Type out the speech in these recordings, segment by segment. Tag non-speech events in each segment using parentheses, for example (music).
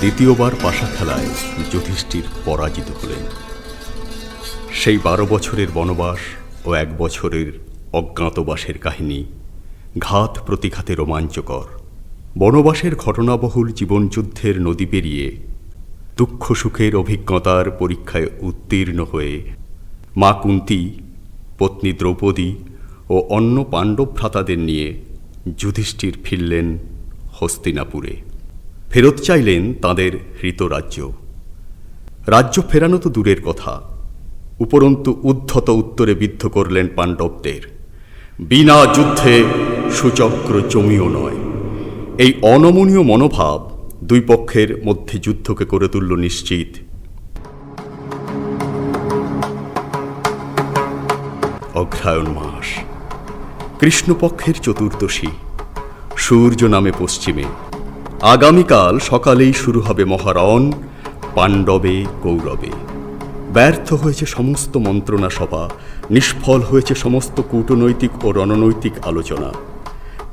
দ্বিতীয়বার পাশা খেলায় যুধিষ্ঠির পরাজিত হলেন। সেই বারো বছরের বনবাস ও এক বছরের অজ্ঞাতবাসের কাহিনী ঘাত প্রতিঘাতে রোমাঞ্চকর। বনবাসের ঘটনাবহুল জীবনযুদ্ধের নদী পেরিয়ে দুঃখ সুখের অভিজ্ঞতার পরীক্ষায় উত্তীর্ণ হয়ে মা কুন্তি, পত্নী দ্রৌপদী ও অন্য পাণ্ডব ভ্রাতাদের নিয়ে যুধিষ্ঠির ফিরলেন হস্তিনাপুরে। ফেরত চাইলেন তাদের হৃতরাজ্য। রাজ্য ফেরানো তো দূরের কথা, উপরন্তু উদ্ধত উত্তরে বিদ্ধ করলেন পাণ্ডবদের। বিনা যুদ্ধে সুচক্র জমিও নয়। এই অনমনীয় মনোভাব দুই পক্ষের মধ্যে যুদ্ধকে করে তুলল নিশ্চিত। অগ্রায়ণ মাস। কৃষ্ণপক্ষের চতুর্দশী, সূর্য নামে পশ্চিমে। আগামীকাল সকালেই শুরু হবে মহারণ, পাণ্ডবে, কৌরবে। ব্যর্থ হয়েছে সমস্ত মন্ত্রণা সভা, নিষ্ফল হয়েছে সমস্ত কূটনৈতিক ও রণনৈতিক আলোচনা।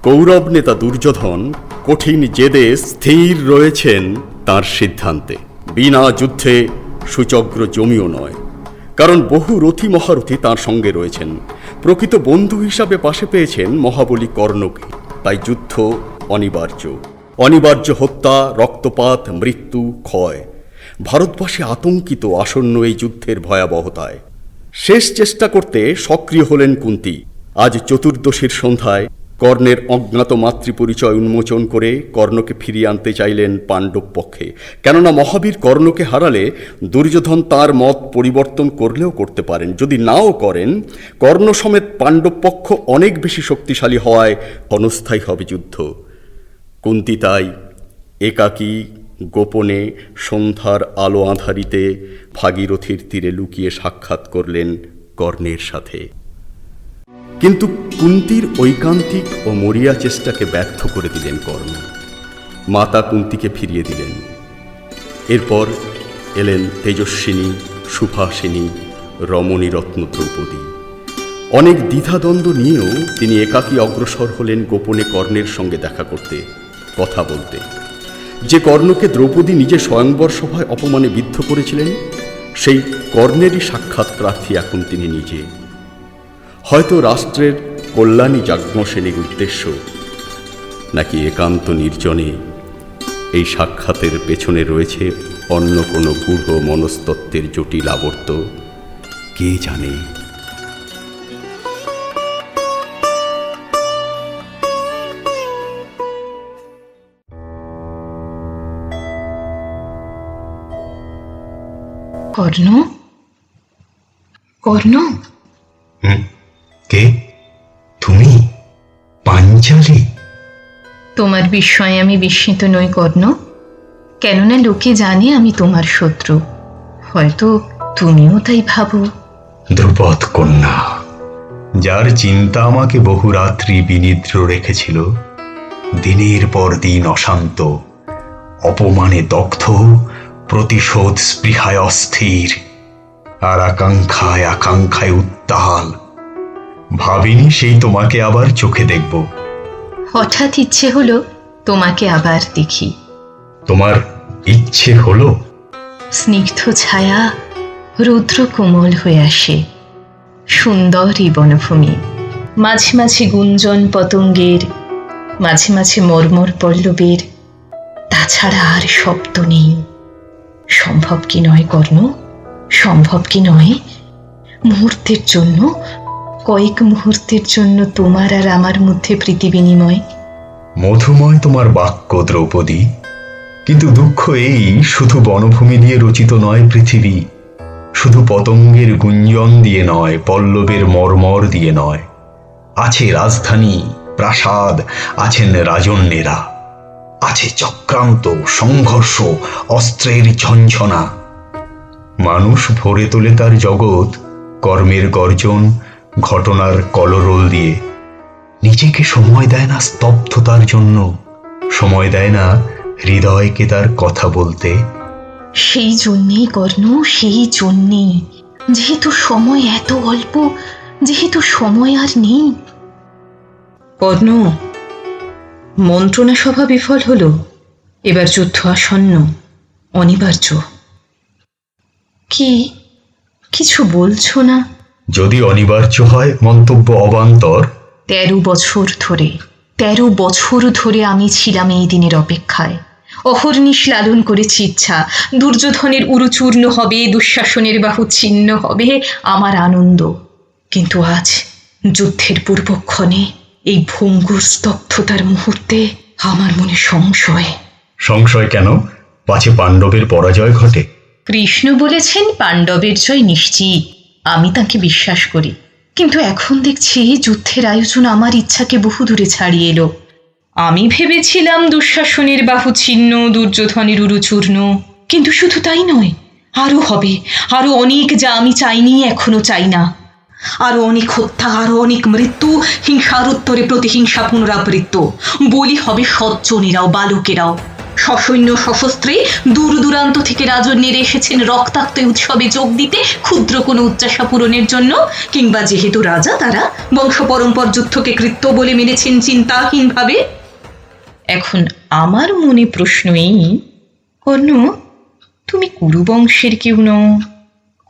কৌরব নেতা দুর্যোধন কঠিন জেদে স্থির রয়েছেন তার সিদ্ধান্তে। বিনা যুদ্ধে সুচগ্র জমিও নয়, কারণ বহু রথী মহারথী তার সঙ্গে রয়েছেন। প্রকৃত বন্ধু হিসাবে পাশে পেয়েছেন মহাবলী কর্ণকে। তাই যুদ্ধ অনিবার্য। অনিবার্য হত্যা, রক্তপাত, মৃত্যু, ক্ষয়। ভারতবাসী আতঙ্কিত আসন্ন এই যুদ্ধের ভয়াবহতায়। শেষ চেষ্টা করতে সক্রিয় হলেন কুন্তি। আজ চতুর্দশীর সন্ধ্যায় কর্ণের অজ্ঞাত মাতৃপরিচয় উন্মোচন করে কর্ণকে ফিরিয়ে আনতে চাইলেন পাণ্ডব পক্ষে। কেননা মহাবীর কর্ণকে হারালে দুর্যোধন তার মত পরিবর্তন করলেও করতে পারেন। যদি নাও করেন, কর্ণ সমেত পাণ্ডব পক্ষ অনেক বেশি শক্তিশালী হওয়ায় অনস্থায়ী হবে যুদ্ধ। কুন্তি তাই একাকী, গোপনে সন্ধ্যার আলো আধারিতে ভাগীরথীর তীরে লুকিয়ে সাক্ষাৎ করলেন কর্ণের সাথে। কিন্তু কুন্তির ঐকান্তিক ও মরিয়া চেষ্টাকে ব্যর্থ করে দিলেন কর্ণ। মাতা কুন্তিকে ফিরিয়ে দিলেন। এরপর এলেন তেজস্বিনী, সুভাষিনী রমণীরত্ন দ্রৌপদী অনেক দ্বিধাদ্বন্দ্ব নিয়েও তিনি একাকী অগ্রসর হলেন গোপনে কর্ণের সঙ্গে দেখা করতে, কথা বলতে। যে কর্ণকে দ্রৌপদী নিজে স্বয়ংবর সভায় অপমানে বিদ্ধ করেছিলেন, সেই কর্ণেরই সাক্ষাৎ প্রার্থী এখন তিনি নিজে। হয়তো রাষ্ট্রের কল্যাণী যাজ্ঞসেনীর উদ্দেশ্য নাকি একান্ত নির্জনে এই সাক্ষাতের পেছনে রয়েছে অন্য কোনো গূঢ় মনস্তত্ত্বের জটিল আবর্ত? কে জানে? কর্ণ? কর্ণ? হুম? কে? তুমি? পাঞ্চালি তোমার বিস্ময়ে আমি বিস্মিত নই কর্ণ। কেননা লোকে জানে আমি তোমার শত্রু। হয়তো তুমিও তাই ভাবো। ধ্রুপদ কন্যা যার চিন্তা আমাকে বহু রাত্রি বিনিদ্র রেখেছিল দিনের পর দিন অশান্ত অপমানে দগ্ধ প্রতিশোধ স্পৃহায় অস্থির আর আকাঙ্ক্ষায় আকাঙ্ক্ষায় উত্তাল। ভাবিনি সেই তোমাকে আবার চোখে দেখব। হঠাৎ ইচ্ছে হলো তোমাকে আবার দেখি। তোমার ইচ্ছে হলো? স্নিগ্ধ ছায়া রুদ্র কোমল হয়ে আসে। সুন্দর এই বনভূমি। মাঝে মাঝে গুঞ্জন পতঙ্গের মাঝে মাঝে মর্মর পল্লবের। তাছাড়া আর শব্দ নেই। সম্ভব কি নয় কর্ণ? সম্ভব কি নয়? মুহূর্তের জন্য কয়েক মুহূর্তের জন্য তোমার আর আমার মধ্যে প্রীতি বিনিময়। মধুময় তোমার বাক্য দ্রৌপদী। কিন্তু দুঃখ এই, শুধু বনভূমি দিয়ে রচিত নয় পৃথিবী। শুধু পতঙ্গের গুঞ্জন দিয়ে নয়, পল্লবের মর্মর দিয়ে নয়। আছে রাজধানী, প্রাসাদ, আছেন রাজন্যেরা। আছে চক্রান্ত, সংঘর্ষ, অস্ত্রের ঝঞ্ঝনা। মানুষ ভরে তোলে তার জগৎ, কর্মের গর্জন ঘটনার কলরোল দিয়ে নিজেকে সময় দেয় না স্তব্ধতার জন্য। সময় দেয় না হৃদয়কে তার কথা বলতে। সেই জন্যেই কর্ণ সেই জন্যেই। যেহেতু সময় এত অল্প যেহেতু সময় আর নেই। কর্ণ মন্ত্রণা সভা বিফল হলো। এবার যুদ্ধ আসন্ন অনিবার্য। কি? কিছু বলছো না? যদি অনিবার্য হয় মন্তব্য অবান্তর। তেরো বছর ধরে তেরো বছর ধরে আমি ছিলাম এই দিনের অপেক্ষায়। অহর্নিশ লালন করেছি ইচ্ছা দুর্যোধনের উরুচূর্ণ হবে দুঃশাসনের বাহু ছিন্ন হবে আমার আনন্দ। কিন্তু আজ যুদ্ধের পূর্বক্ষণে এই ভঙ্গুর স্তব্ধতার মুহূর্তে আমার মনে সংশয়। সংশয় কেন? পাছে পাণ্ডবের পরাজয় ঘটে। কৃষ্ণ বলেছেন পাণ্ডবের জয় নিশ্চিত। আমি তাকে বিশ্বাস করি। কিন্তু এখন দেখছি যুদ্ধের আয়োজন আমার ইচ্ছাকে বহু দূরে ছাড়িয়ে এলো। আমি ভেবেছিলাম দুঃশাসনের বাহু ছিন্ন, দুর্যোধনের উরুচূর্ণ। কিন্তু শুধু তাই নয়, আরও হবে, আরও অনেক যা আমি চাইনি, এখনও চাই না। আরও অনেক হত্যা, আরও অনেক মৃত্যু, হিংসার উত্তরে প্রতিহিংসা পুনরাবৃত্ত। বলি হবে সজ্জনেরাও, বালকেরাও। সসৈন্য সশস্ত্রে দূর দূরান্ত থেকে রাজন্যের এসেছেন রক্তাক্ত উৎসবে যোগ দিতে ক্ষুদ্র কোনো উচ্চাসা পূরণের জন্য, কিংবা যেহেতু রাজা, তারা বংশ পরম্পর যুদ্ধকে কৃত্য বলে মেনেছেন চিন্তাহীনভাবে। এখন আমার মনে প্রশ্ন এই, কর্ণ, তুমি কুরুবংশের কেউ নও,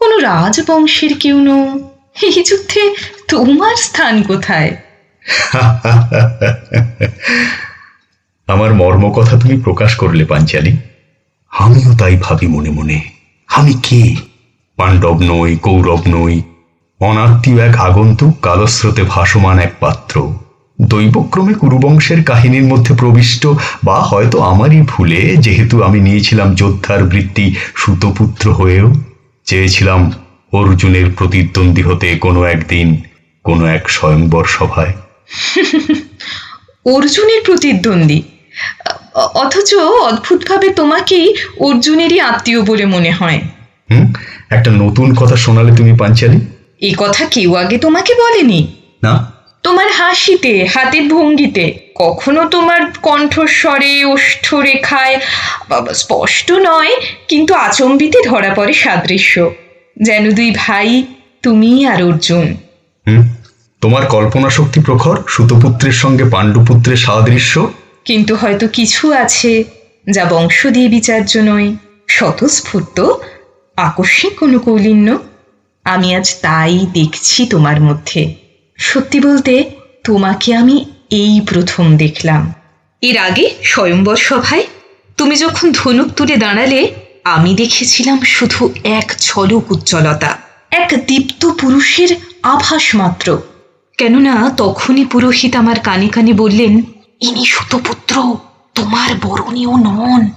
কোনো রাজবংশের কেউ নও, এই যুদ্ধে তোমার স্থান কোথায়? (laughs) আমার মর্ম কথা তুমি প্রকাশ করলে, পাঞ্চালি। আমিও তাই ভাবি মনে মনে। আমি কে? পাণ্ডব নই, কৌরব নই। অনাত্মীয় এক আগন্তুক কালস্রোতে ভাসমান এক পাত্র। দৈবক্রমে কুরুবংশের কাহিনীর মধ্যে প্রবিষ্ট, বা হয়তো আমারই ভুলে, যেহেতু আমি নিয়েছিলাম যোদ্ধার বৃত্তি সুতপুত্র হয়েও। চেয়েছিলাম অর্জুনের প্রতিদ্বন্দ্বী হতে কোনো একদিন, কোনো এক স্বয়ংবর সভায়। (laughs) অর্জুনের প্রতিদ্বন্দ্বী? অথচ অদ্ভুতভাবে তোমাকেই অর্জুনেরই আত্মীয় বলে মনে হয়। হুম? একটা নতুন কথা শোনালে তুমি পাঞ্চালি? এ কথা কেউ আগে তোমাকে বলেনি? না। তোমার হাসিতে হাতের ভঙ্গিতে কখনো তোমার কণ্ঠস্বরে ওষ্ঠরেখায় বাবা, স্পষ্ট নয় কিন্তু আচম্বিতে ধরা পড়ে সাদৃশ্য। যেন দুই ভাই তুমি আর অর্জুন। তোমার কল্পনা শক্তি প্রখর সুতপুত্রের সঙ্গে পাণ্ডুপুত্রের সাদৃশ্য কিন্তু হয়তো কিছু আছে যা বংশ দিয়ে বিচার্য নয়। স্বতঃস্ফূর্ত, আকস্মিক কোনো কৌলিন্য আমি আজ তাই দেখছি তোমার মধ্যে। সত্যি বলতে, তোমাকে আমি এই প্রথম দেখলাম। এর আগে স্বয়ম্বর সভায় তুমি যখন ধনুক তুলে দাঁড়ালে, আমি দেখেছিলাম শুধু এক ঝলক উজ্জ্বলতা, এক দীপ্ত পুরুষের আভাস মাত্র। কেননা তখনই পুরোহিত আমার কানে কানে বললেন ইনি সুতপুত্র তোমার বরণীয় নন।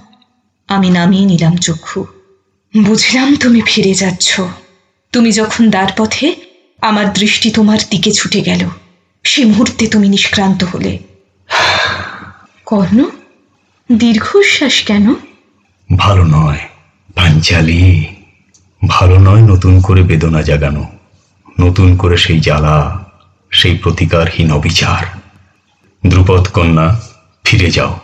আমি নামিয়ে নিলাম চক্ষু। বুঝলাম তুমি ফিরে যাচ্ছ। তুমি যখন দ্বার পথে আমার দৃষ্টি তোমার দিকে ছুটে গেল। সে মুহূর্তে তুমি নিষ্ক্রান্ত হলে। কর্ণ দীর্ঘশ্বাস কেন? ভালো নয় পাঞ্চালি। ভালো নয় নতুন করে বেদনা জাগানো। নতুন করে সেই জ্বালা সেই প্রতিকারহীন অবিচার। দ্রুপদ কন্যা ফিরে যাও।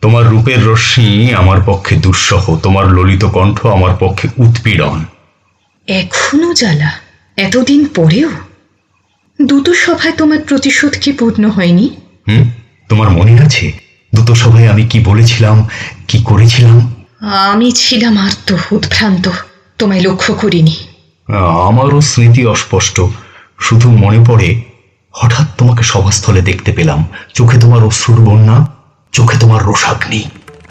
তোমার রূপের রশ্মি আমার পক্ষে দুঃসহ তোমার ললিত কণ্ঠ আমার পক্ষে উৎপীড়ন। এখনও জ্বালা? এতদিন পরেও? দুটো সভায় তোমার প্রতিশোধ কি পূর্ণ হয়নি? হুম? তোমার মনে আছে? দুটো সভায় আমি কি বলেছিলাম কি করেছিলাম? আমি ছিলাম আর্ত উদ্ভ্রান্ত তোমায় লক্ষ্য করিনি। আমারও স্মৃতি অস্পষ্ট। শুধু মনে পড়ে হঠাৎ তোমাকে সভাস্থলে দেখতে পেলাম। চোখে তোমার অশ্রুর বন্যা, চোখে তোমার রোষাগ্নি।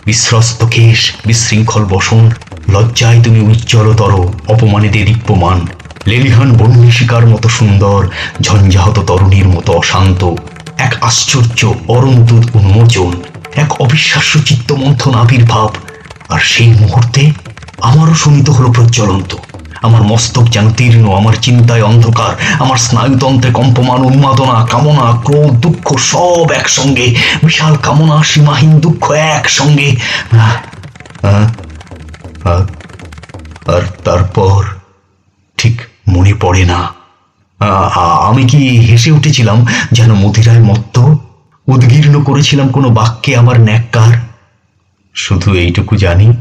বিশ্রস্ত কেশ, বিশৃঙ্খল বসন, লজ্জায় তুমি উজ্জ্বলতর অপমানে দীপ্যমান। লেলিহান বন্যিশিকার মতো সুন্দর, ঝঞ্ঝাহত তরুণীর মতো অশান্ত। এক আশ্চর্য অরন্তর উন্মোচন, এক অবিশ্বাস্য চিত্তমন্থন আবির্ভাব। আর সেই মুহূর্তে আমারও শোনিত হলো প্রজ্বলন্ত। আমার মস্তক যেন তীর্ণ, আমার চিন্তায় অন্ধকার, আমার স্নায়ুতন্ত্রে কম্পমান, উন্মাদনা, কামনা, ক্রোধ, দুঃখ সব একসঙ্গে, বিশাল কামনা, সীমাহীন দুঃখ একসঙ্গে। আর- তারপর ঠিক মনে পড়ে না। আমি কি হেসে উঠেছিলাম যেন মদিরায় মত্ত? উদ্গীর্ণ করেছিলাম কোনো বাক্যে আমার ন্যাক্কার? শুধু এইটুকু জানি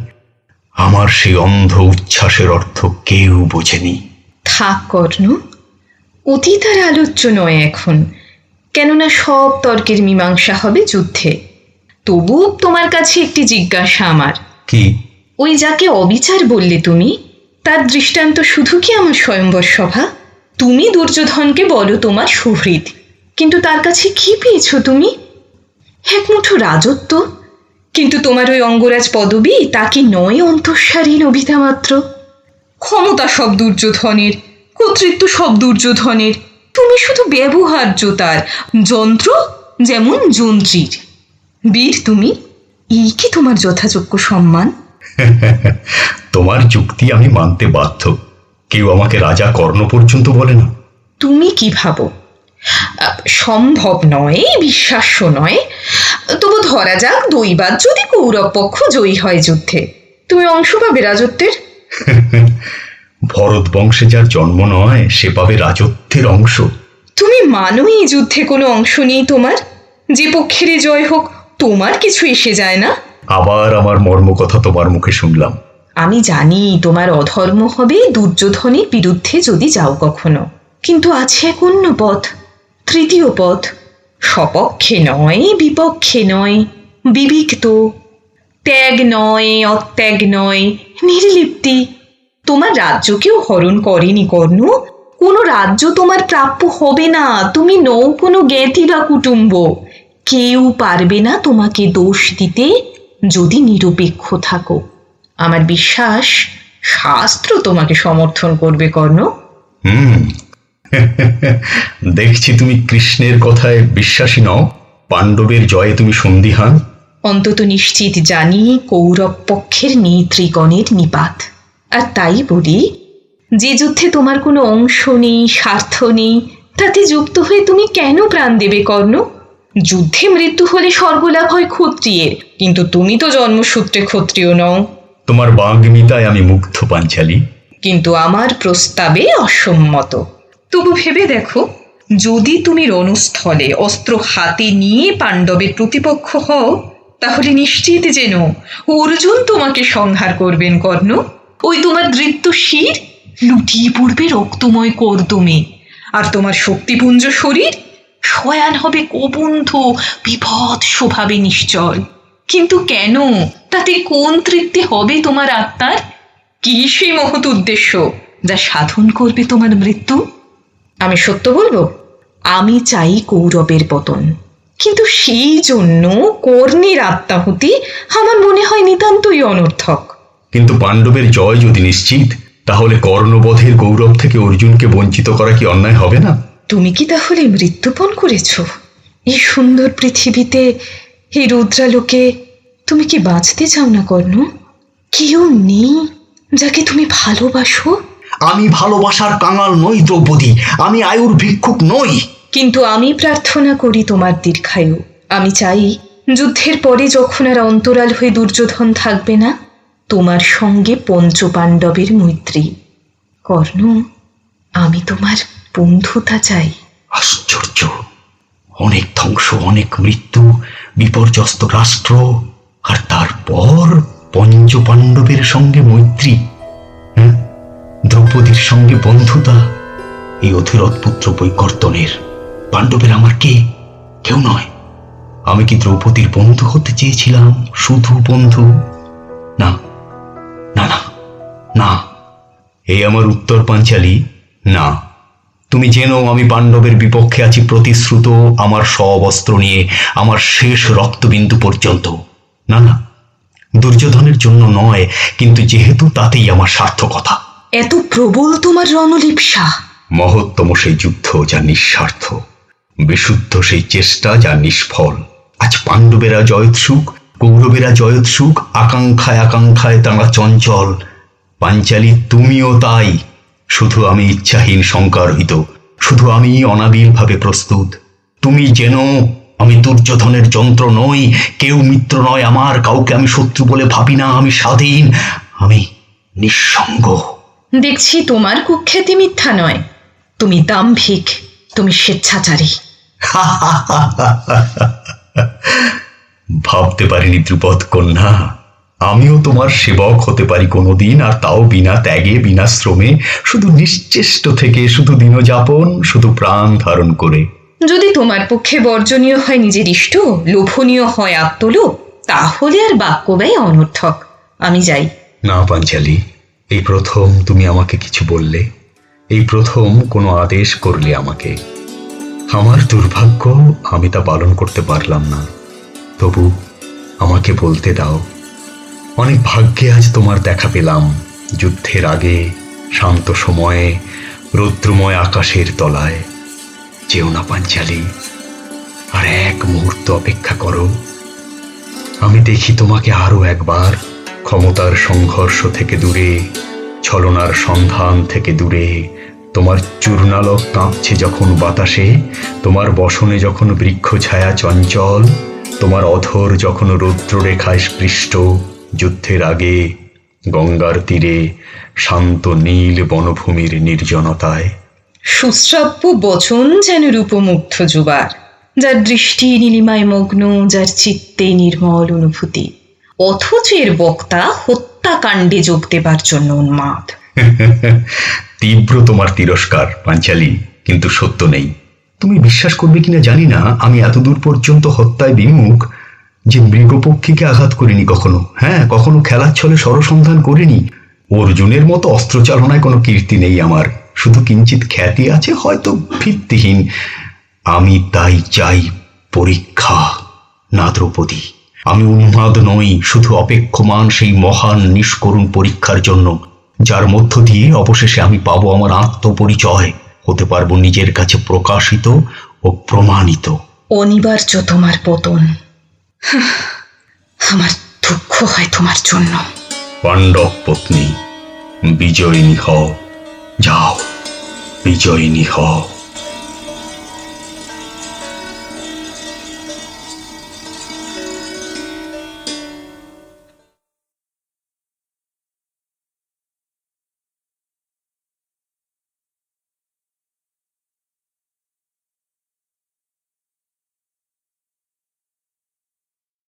আমার সেই অন্ধ উচ্ছ্বাসের অর্থ কেউ বোঝেনি। থাক কর্ণ অতীত আর আলোচ্য নয় এখন কেননা সব তর্কের মীমাংসা হবে যুদ্ধে। তবু তোমার কাছে একটি জিজ্ঞাসা আমার। কি? ওই যাকে অবিচার বললে তুমি তার দৃষ্টান্ত শুধু কি আমার স্বয়ম্বর সভা? তুমি দুর্যোধনকে বলো তোমার সুহৃদ কিন্তু তার কাছে কি পেয়েছ তুমি? এক মুঠো রাজত্ব কিন্তু তোমার ওই অঙ্গরাজ পদবী তা কি নয় অন্তঃসারী নবিতা মাত্র? ক্ষমতা সব দুর্যোধনের কর্তৃত্ব সব দুর্যোধনের তুমি শুধু ব্যবহার্য তার যন্ত্র যেমন যন্ত্রীর। বীর তুমি এই কি তোমার যথাযোগ্য সম্মান? (laughs) তোমার যুক্তি আমি মানতে বাধ্য। কেউ আমাকে রাজা কর্ণ পর্যন্ত বলে না। তুমি কি ভাবো? সম্ভব নয় বিশ্বাস্য নয় তবু ধরা যাক দৈবাত যদি কৌরব পক্ষ জয়ী হয় যুদ্ধে। তুমি অংশ পাবে রাজত্বের। (laughs) ভরত বংশে যার জন্ম নয় সে পাবে রাজত্বের অংশ। তুমি মানো এই যুদ্ধে কোনো অংশ নেই তোমার। যে পক্ষেরই জয় হোক তোমার কিছু এসে যায় না। আবার আমার মর্মকথা তোমার মুখে শুনলাম। আমি জানি তোমার অধর্ম হবে দুর্যোধনের বিরুদ্ধে যদি যাও কখনো। কিন্তু আছে এক অন্য পথ তৃতীয় পথ। সপক্ষে নয়, বিপক্ষে নয়, বিবিক্ত। ত্যাগ নয়, অত্যাগ নয়, নির্লিপ্তি। তোমার রাজ্যকেও হরণ করেনি কর্ণ। কোনো রাজ্য তোমার প্রাপ্য হবে না। তুমি নও কোনো জ্ঞাতি বা কুটুম্ব। কেউ পারবে না তোমাকে দোষ দিতে যদি নিরপেক্ষ থাকো। আমার বিশ্বাস, শাস্ত্র তোমাকে সমর্থন করবে কর্ণ। হুম। (laughs) দেখছি তুমি কৃষ্ণের কথায় বিশ্বাসী নও পাণ্ডবের জয়ে তুমি সন্দিহান অন্তত নিশ্চিত জানি কৌরব পক্ষের নেত্রীগণের নিপাত। আর তাই বলি যে যুদ্ধে তোমার কোনো অংশ নেই স্বার্থ নেই তাতে যুক্ত হয়ে তুমি কেন প্রাণ দেবে কর্ণ? যুদ্ধে মৃত্যু হলে স্বর্গলাভ হয় ক্ষত্রিয়ের কিন্তু তুমি তো জন্মসূত্রে ক্ষত্রিয় নও। তোমার বাগ্মিতায় আমি মুগ্ধ পাঞ্চালী। কিন্তু আমার প্রস্তাবে অসম্মত। তবু ভেবে দেখো, যদি তুমি রণস্থলে অস্ত্র হাতে নিয়ে পাণ্ডবের প্রতিপক্ষ হও, তাহলে নিশ্চিত যেন অর্জুন তোমাকে সংহার করবেন, কর্ণ। ওই তোমার দৃপ্ত শির লুটিয়ে পড়বে রক্তময় কর্দমে। আর তোমার শক্তিপুঞ্জ শরীর শয়ান হবে কবন্ধ বিপদ স্বভাবে নিশ্চল। কিন্তু কেন? তাতে কোন তৃপ্তি হবে তোমার আত্মার? কি সেই মহৎ উদ্দেশ্য যা সাধন করবে তোমার মৃত্যু? আমি সত্য বলব? আমি চাই কৌরবের পতন। কিন্তু সেই জন্য কর্ণের আত্মাহুতি আমার মনে হয় নিতান্তই অনর্থক। কিন্তু পাণ্ডবের জয় যদি নিশ্চিত তাহলে কর্ণবধের গৌরব থেকে অর্জুনকে বঞ্চিত করা কি অন্যায় হবে না? তুমি কি তাহলে মৃত্যুপণ করেছ? এই সুন্দর পৃথিবীতে এই রুদ্রালোকে তুমি কি বাঁচতে চাও না কর্ণ? কেউ নেই যাকে তুমি ভালোবাসো? আমি ভালোবাসার কাঙাল নই দ্রৌপদী আমি আয়ুর ভিক্ষুক নই। কিন্তু আমি প্রার্থনা করি তোমার দীর্ঘায়ু। আমি চাই যুদ্ধের পরে যখন আর অন্তরাল হয়ে দুর্যোধন থাকবে না তোমার সঙ্গে পঞ্চপাণ্ডবের মৈত্রী। কর্ণ আমি তোমার বন্ধুতা চাই। আশ্চর্য! অনেক ধ্বংস অনেক মৃত্যু বিপর্যস্ত রাষ্ট্র আর তারপর পঞ্চ পাণ্ডবের সঙ্গে মৈত্রী? দ্রৌপদীর সঙ্গে বন্ধুতা, এই অধীরথ পুত্র বৈকর্তনের। পাণ্ডবের আমার কে? কেউ নয়। আমি কি দ্রৌপদীর বন্ধু হতে চেয়েছিলাম, শুধু বন্ধু? না না না না। এই আমার উত্তর পাঞ্চালী, না। তুমি জেনো আমি পাণ্ডবের বিপক্ষে আছি প্রতিশ্রুত আমার সব অস্ত্র নিয়ে আমার শেষ রক্তবিন্দু পর্যন্ত। না না, দুর্যোধনের জন্য নয়, কিন্তু যেহেতু তাতেই আমার সার্থকতা। এত প্রবল তোমার রণলিপসা মহত্তম সেই যুদ্ধ যা নিঃস্বার্থ, বিশুদ্ধ সেই চেষ্টা যা নিষ্ফল। আজ পাণ্ডবেরা জয়োৎসুক কৌরবেরা জয়োৎসুক আকাঙ্ক্ষায় আকাঙ্ক্ষায় তাঁরা চঞ্চল। পাঞ্চালী, তুমিও তাই। শুধু আমি ইচ্ছাহীন শঙ্কারহিত শুধু আমি অনাবিলভাবে প্রস্তুত। তুমি যেন আমি দুর্যোধনের যন্ত্র নই, কেউ মিত্র নয় আমার, কাউকে আমি শত্রু বলে ভাবি না, আমি স্বাধীন, আমি নিঃসঙ্গ। দেখছি তোমার কুখ্যাতি মিথ্যা নয়। তুমি দাম্ভিক তুমি স্বেচ্ছাচারী। ভাবতে পারিনি ধ্রুপদ কন্যা। আমিও তোমার সেবক হতে পারি কোনোদিন আর তাও বিনা ত্যাগে বিনা শ্রমে। শুধু নিশ্চেষ্ট থেকে শুধু দিনযাপন শুধু প্রাণ ধারণ করে। যদি তোমার পক্ষে বর্জনীয় হয় নিজের ইষ্ট লোভনীয় হয় আত্মলোভ তাহলে আর বাক্য ব্যয় অনর্থক। আমি যাই। না পাঞ্চালি এই প্রথম তুমি আমাকে কিছু বললে, এই প্রথম কোনো আদেশ করলে আমাকে। আমার দুর্ভাগ্য, আমি তা পালন করতে পারলাম না। তবু আমাকে বলতে দাও, অনেক ভাগ্যে আজ তোমার দেখা পেলাম, যুদ্ধের আগে, শান্ত সময়ে, রৌদ্রময় আকাশের তলায়। যেও না পাঞ্চালি, আর এক মুহূর্ত অপেক্ষা করো। আমি দেখি তোমাকে আরও একবার ক্ষমতার সংঘর্ষ থেকে দূরে, ছলনার সন্ধান থেকে দূরে, তোমার চূর্ণালক কাঁপছে যখন বাতাসে, তোমার বসনে যখন বৃক্ষ ছায়া চঞ্চল, তোমার অধর যখন রৌদ্ররেখায় স্পৃষ্ট, যুদ্ধের আগে গঙ্গার তীরে, শান্ত নীল বনভূমির নির্জনতায়। সুশ্রাব্য বচন যেন রূপমুগ্ধ যুবার যার দৃষ্টি নীলিমায় মগ্ন, যার চিত্তে নির্মল অনুভূতি। অথচ এর বক্তা হত্যাকাণ্ডে যোগ দেবার জন্য উন্মাদ। (laughs) তীব্র তোমার তিরস্কার, পাঞ্চালি, কিন্তু সত্য নেই। তুমি বিশ্বাস করবে কিনা জানি না, আমি এতদূর পর্যন্ত হত্যায় বিমুখ যে মৃগপক্ষীকে আঘাত করিনি কখনো। হ্যাঁ কখনো খেলার ছলে সরসন্ধান করিনি। অর্জুনের মতো অস্ত্রচালনায় কোনো কীর্তি নেই আমার। শুধু কিঞ্চিত খ্যাতি আছে, হয়তো ভিত্তিহীন। আমি তাই চাই পরীক্ষা, না দ্রৌপদী। আমি উন্মাদ নই শুধু অপেক্ষমান সেই মহান নিষ্করুণ পরীক্ষার জন্য। যার মধ্য দিয়ে অবশেষে আমি পাবো আমার আত্মপরিচয়। হতে পারব নিজের কাছে প্রকাশিত ও প্রমাণিত। অনিবার্য তোমার পতন। আমার দুঃখ হয় তোমার জন্য। পাণ্ডব পত্নী বিজয়িনী হও। যাও বিজয়িনী হও।